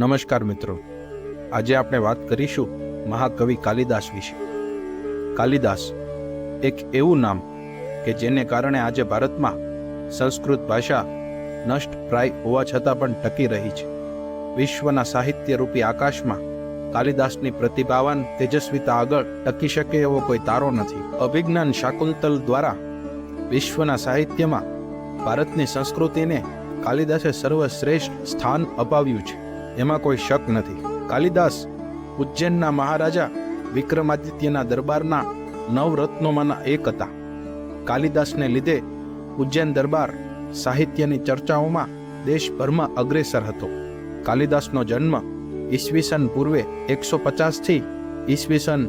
નમસ્કાર મિત્રો. આજે આપણે વાત કરીશું મહાકવિ કાલિદાસ વિશે. કાલિદાસ એક એવું નામ કે જેને કારણે આજે ભારતમાં સંસ્કૃત ભાષા નષ્ટ પ્રાય હોવા છતાં પણ ટકી રહી છે. વિશ્વના સાહિત્યરૂપી આકાશમાં કાલિદાસની પ્રતિભાવાન તેજસ્વીતા આગળ ટકી શકે એવો કોઈ તારો નથી. અભિજ્ઞાન શાકુંતલ દ્વારા વિશ્વના સાહિત્યમાં ભારતની સંસ્કૃતિને કાલિદાસે સર્વશ્રેષ્ઠ સ્થાન અપાવ્યું છે. એમાં કોઈ શક નથી. કાલિદાસ, ઉજ્જૈનના મહારાજા, વિક્રમાદિત્યના દરબારના નવરત્નોમાંના એક હતા. કાલિદાસને લીધે ઉજ્જૈન દરબાર સાહિત્યની ચર્ચાઓમાં દેશભરમાં અગ્રેસર હતો. કાલિદાસનો જન્મ ઈસવીસન પૂર્વે એકસો પચાસથી ઈસવીસન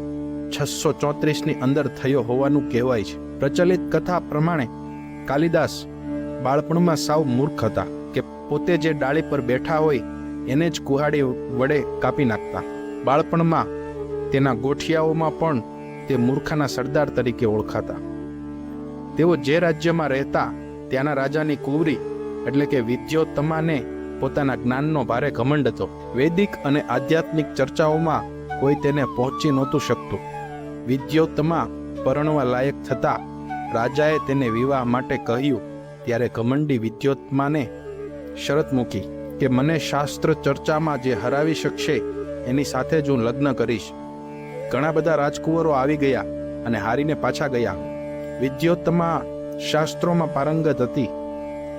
છસો ચોત્રીસની અંદર થયો હોવાનું કહેવાય છે. પ્રચલિત કથા પ્રમાણે કાલિદાસ બાળપણમાં સાવ મૂર્ખ હતા કે પોતે જે ડાળી પર બેઠા હોય એને જ કુહાડી વડે કાપી નાખતા. બાળપણમાં તેના ગોઠિયાઓમાં પણ તે મૂર્ખાના સરદાર તરીકે ઓળખાતા. તેઓ જે રાજ્યમાં રહેતા ત્યાંના રાજાની કુંવરી, એટલે કે વિદ્યોત્તમાને પોતાના જ્ઞાનનો ભારે ઘમંડ હતો. વૈદિક અને આધ્યાત્મિક ચર્ચાઓમાં કોઈ તેને પહોંચી નહોતું શકતું. વિદ્યોત્તમા પરણવા લાયક થતા રાજાએ તેને વિવાહ માટે કહ્યું, ત્યારે ઘમંડી વિદ્યોત્માને શરત મૂકી. કે મને શાસ્ત્ર ચર્ચામાં જે હરાવી શકશે, એની સાથે જ હું લગ્ન કરીશ. ઘણા બધા રાજકુંવરો આવી ગયા અને હારીને પાછા ગયા. વિદ્યોત્તમા શાસ્ત્રોમાં પારંગત હતી.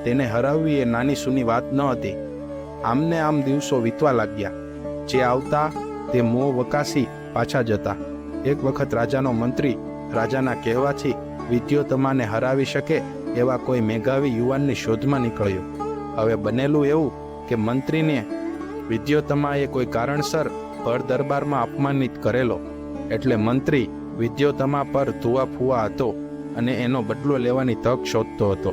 તેને હરાવવી એ નાની સૂની વાત ન હતી. આમને આમ દિવસો વીતવા લાગ્યા. જે આવતા, તે મોં વકાસી પાછા જતા. એક વખત રાજાનો મંત્રી રાજાના કહેવાથી વિદ્યોત્તમાને હરાવી શકે એવા કોઈ મેઘાવી યુવાનની શોધમાં નીકળ્યો. હવે બનેલું એવું કે મંત્રીને વિદ્યોતમાએ કોઈ કારણસર ભર દરબારમાં અપમાનિત કરેલો. એટલે મંત્રી વિદ્યોતમા પર ધુવા ફુવા હતો અને એનો બદલો લેવાની તક શોધતો હતો.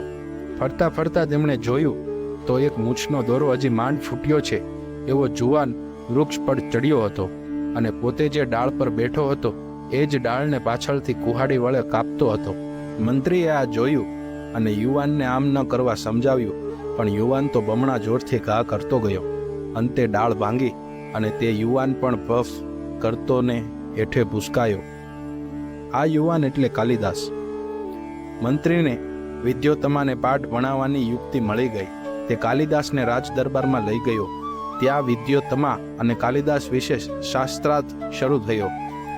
ફરતા ફરતા તેમણે જોયું, તો એક મૂછનો દોરો હજી માંડ ફૂટ્યો છે. એવો જુવાન વૃક્ષ પર ચડ્યો હતો અને પોતે જે ડાળ પર બેઠો હતો, એ જ ડાળને પાછળથી કુહાડી વળે કાપતો હતો. મંત્રીએ આ જોયું અને યુવાનને આમ ન કરવા સમજાવ્યું. પણ યુવાન તો બમણા જોરથી ઘા કરતો ગયો. અંતે ડાળ ભાંગી અને તે યુવાન પણ પફ કરતો ને હેઠે ભૂસકાયો. આ યુવાન એટલે કાલિદાસ. મંત્રીને વિદ્યોતમાને પાઠ ભણાવવાની યુક્તિ મળી ગઈ. તે કાલિદાસને રાજદરબારમાં લઈ ગયો. ત્યાં વિદ્યોતમા અને કાલિદાસ વિશે શાસ્ત્રાર્થ શરૂ થયો.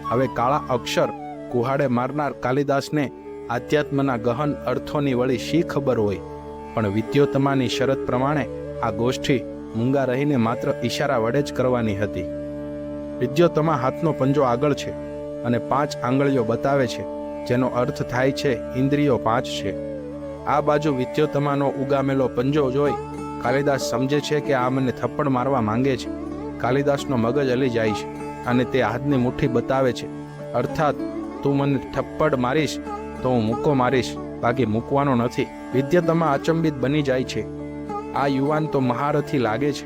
હવે કાળા અક્ષર કુહાડે મારનાર કાલિદાસને આધ્યાત્મના ગહન અર્થોની વળી શી ખબર હોય? પણ વિદ્યોતમાની શરત પ્રમાણે આ ગોષ્ઠી મૂંગા રહીને માત્ર ઈશારા વડે જ કરવાની હતી. વિદ્યોતમા હાથનો પંજો આગળ છે અને પાંચ આંગળીઓ બતાવે છે, જેનો અર્થ થાય છે ઇન્દ્રિયો પાંચ છે. આ બાજુ વિદ્યોતમાનો ઉગામેલો પંજો જોઈ કાલિદાસ સમજે છે કે આ મને થપ્પડ મારવા માંગે છે. કાલિદાસનો મગજ હલી જાય છે અને તે હાથની મુઠ્ઠી બતાવે છે, અર્થાત તું મને થપ્પડ મારીશ તો હું મૂકો મારીશ, બાકી મૂકવાનો નથી. વિદ્યાતમા અચંબિત બની જાય છે. આ યુવાન તો મહારથી લાગે છે.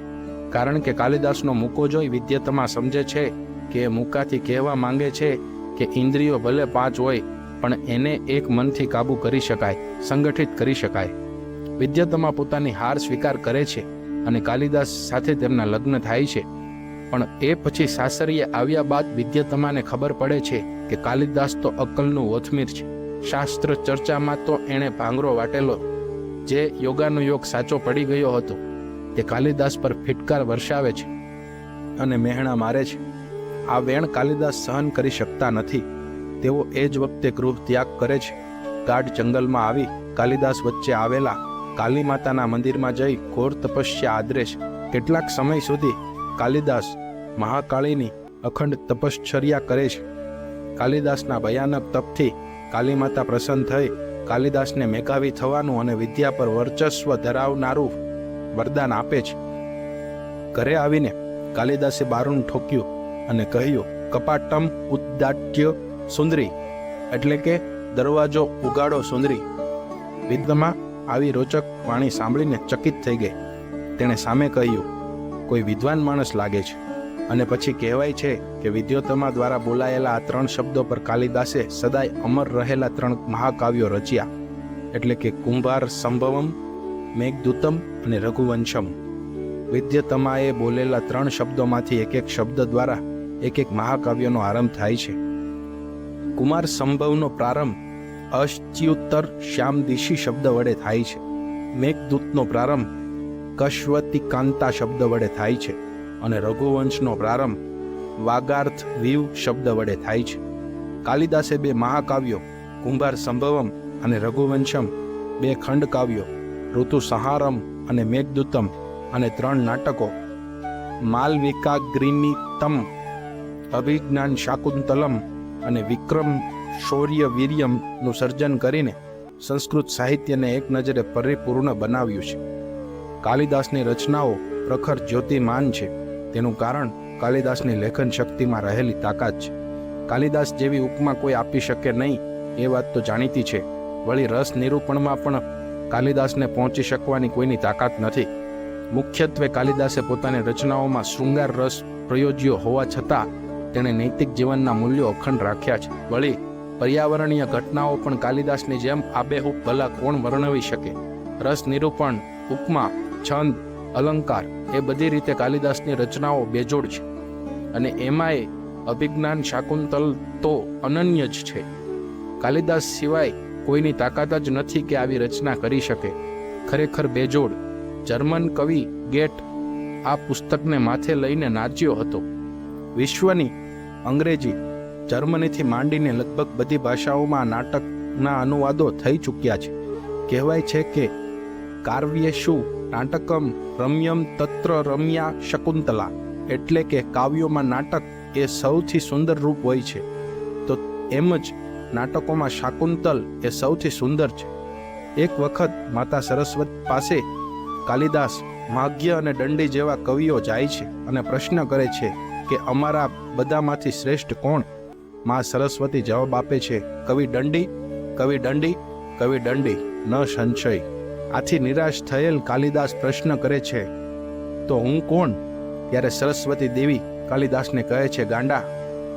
કારણ કે કાલિદાસનો મૂકો જોઈ વિદ્યાતમા સમજે છે કે એ મૂકાથી કહેવા માંગે છે કે ઇન્દ્રિયો ભલે પાંચ હોય, પણ એને એક મનથી કાબૂ કરી શકાય, સંગઠિત કરી શકાય. વિદ્યતમાં પોતાની હાર સ્વીકાર કરે છે અને કાલિદાસ સાથે તેમના લગ્ન થાય છે. પણ એ પછી સાસરીએ આવ્યા બાદ વિદ્યતમાને ખબર પડે છે કે કાલિદાસ તો અક્કલનું ઓથમીર છે. શાસ્ત્ર ચર્ચામાં તો એણે ભાંગરો વાટેલો, જે યોગાનો યોગ સાચો પડી ગયો હતો, તે કાલિદાસ પર ફિટકાર વર્ષાવે છે અને મહેણા મારે છે. આ વેણ કાલિદાસ સહન કરી શકતા નથી. તેઓ એ જ વખતે ગૃહ ત્યાગ કરે છે. ગાઢ જંગલમાં આવી કાલિદાસ વચ્ચે આવેલા કાલી માતાના મંદિરમાં જઈ ઘોર તપસ્યા આદરે છે. કેટલાક સમય સુધી કાલિદાસ મહાકાળીની અખંડ તપશ્ચર્યા કરે છે. કાલિદાસના ભયાનક તપથી કાલી માતા પ્રસન્ન થઈ કાલિદાસને મેકાવી થવાનું અને વિદ્યા પર વર્ચસ્વ ધરાવનારું વરદાન આપે છે. ઘરે આવીને કાલિદાસે બારણું ઠોક્યું અને કહ્યું, કપાટમ ઉદ્દાટ્ય સુંદરી. એટલે કે, દરવાજો ઉગાડો સુંદરી. વિદ્યમાં આવી રોચક વાણી સાંભળીને ચકિત થઈ ગઈ. તેણે સામે કહ્યું, કોઈ વિદ્વાન માણસ લાગે છે. અને પછી કહેવાય છે કે વિદ્યોતમા દ્વારા બોલાયેલા આ ત્રણ શબ્દો પર કાલિદાસે સદાય અમર રહેલા ત્રણ મહાકાવ્યો રચ્યા. એટલે કે કુંભાર સંભવમ, મેઘદૂતમ અને રઘુવંશમ. વિદ્યતમાએ બોલેલા ત્રણ શબ્દોમાંથી એક એક શબ્દ દ્વારા એક એક મહાકાવ્યનો આરંભ થાય છે. કુમાર સંભવનો પ્રારંભ અશ્ચ્યુત્તર શ્યામદિશી શબ્દ વડે થાય છે. મેઘદૂતનો પ્રારંભ કશ્વતિકાંતા શબ્દ વડે થાય છે. અને રઘુવંશનો પ્રારંભ વાગાર્થ વીવ શબ્દ વડે થાય છે. કાલિદાસે બે મહાકાવ્યો, કુંભાર સંભવમ અને રઘુવંશમ, બે ખંડ કાવ્યો, ઋતુ સહારમ અને મેઘદૂતમ અને ત્રણ નાટકો. માલવિકાગ્રિમિતમ, અભિજ્ઞાન શાકુંતલમ અને વિક્રમ શૌર્ય વીર્યમનું સર્જન કરીને સંસ્કૃત સાહિત્યને એક નજરે પરિપૂર્ણ બનાવ્યું છે. કાલિદાસની રચનાઓ પ્રખર જ્યોતિમાન છે. તેનું કારણ કાલિદાસની લેખન શક્તિમાં રહેલી તાકાત છે. કાલિદાસ જેવી ઉપમા કોઈ આપી શકે નહીં, એ વાત તો જાણીતી છે. વળી રસ નિરૂપણમાં પણ કાલિદાસને પહોંચી શકવાની કોઈની તાકાત નથી. મુખ્યત્વે કાલિદાસે પોતાની રચનાઓમાં શૃંગાર રસ પ્રયોજ્યો હોવા છતાં તેણે નૈતિક જીવનના મૂલ્યો અખંડ રાખ્યા છે. વળી પર્યાવરણીય ઘટનાઓ પણ કાલિદાસની જેમ આબેહૂબ ભલા કોણ વર્ણવી શકે? રસ નિરૂપણ, ઉપમા, છંદ, અલંકાર એ બધી રીતે કાલિદાસની રચનાઓ બેજોડ છે. અને એમાંય અભિજ્ઞાન શાકુંતલ તો અનન્ય જ છે. કાલિદાસ સિવાય કોઈની તાકાત જ નથી કે આવી રચના કરી શકે. ખરેખર બેજોડ. જર્મન કવિ ગેટ આ પુસ્તકને માથે લઈને નાચ્યો હતો. વિશ્વની અંગ્રેજી જર્મનીથી માંડીને લગભગ બધી ભાષાઓમાં નાટકના અનુવાદો થઈ ચૂક્યા છે. કહેવાય છે કે કાવ્યેશુ નાટકમ રમ્યમ તત્ર રમ્યા શકુંતલા. એટલે કે કાવ્યોમાં નાટક એ સૌથી સુંદર રૂપ હોય છે. તો એમ જ નાટકોમાં શાકુંતલ એ સૌથી સુંદર છે. એક વખત માતા સરસ્વતી પાસે કાલિદાસ માગ્ય અને દંડી જેવા કવિઓ જાય છે અને પ્રશ્ન કરે છે કે અમારા બધામાંથી શ્રેષ્ઠ કોણ? માં સરસ્વતી જવાબ આપે છે, કવિ દંડી કવિ દંડી કવિ દંડી, ન સંશય. આથી નિરાશ થયેલ કાલિદાસ પ્રશ્ન કરે છે, તો હું કોણ? ત્યારે સરસ્વતી દેવી કાલિદાસને કહે છે, ગાંડા,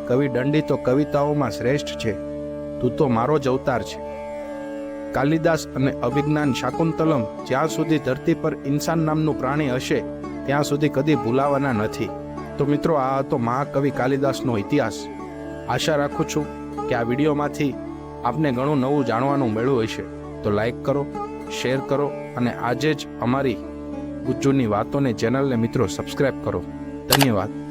કવિ દંડી તો કવિતાઓમાં શ્રેષ્ઠ છે, તું તો મારો જ અવતાર છે. કાલિદાસ અને અભિજ્ઞાન શાકુંતલમ જ્યાં સુધી ધરતી પર ઇન્સાન નામનું પ્રાણી હશે, ત્યાં સુધી કદી ભૂલાવાના નથી. તો મિત્રો, આ હતો મહાકવિ કાલિદાસનો ઇતિહાસ. આશા રાખું છું કે આ વિડીયોમાંથી આપને ઘણું નવું જાણવાનું મળ્યું હશે. તો લાઈક કરો શેર કરો અને આજે જ અમારી ગુજ્જુની વાતોને ચેનલને મિત્રો સબસ્ક્રાઈબ કરો. ધન્યવાદ.